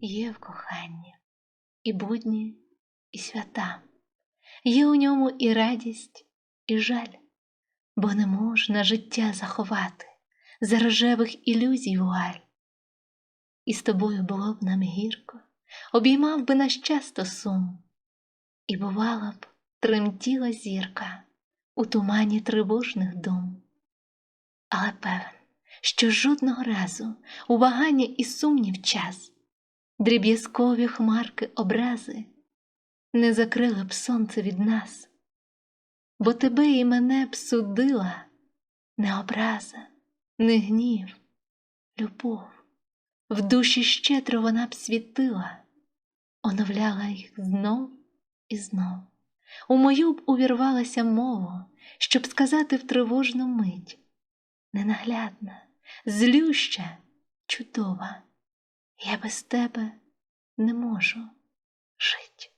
є в коханні, і будні, і свята, є у ньому і радість, і жаль, бо не можна життя заховати за рожевих ілюзій вуаль. І з тобою було б нам гірко, обіймав би нас часто сум, і бувала б тремтіла зірка у тумані тривожних дум. Але певен, що жодного разу у вагання і сумнів час дріб'язкові хмарки образи не закрили б сонце від нас, бо тебе і мене б судила не образа, не гнів, любов. В душі щедро вона б світила, оновляла їх знов і знов. У мою б увірвалася мова, щоб сказати в тривожну мить ненаглядна, злюща, чудова, я без тебе не можу жить.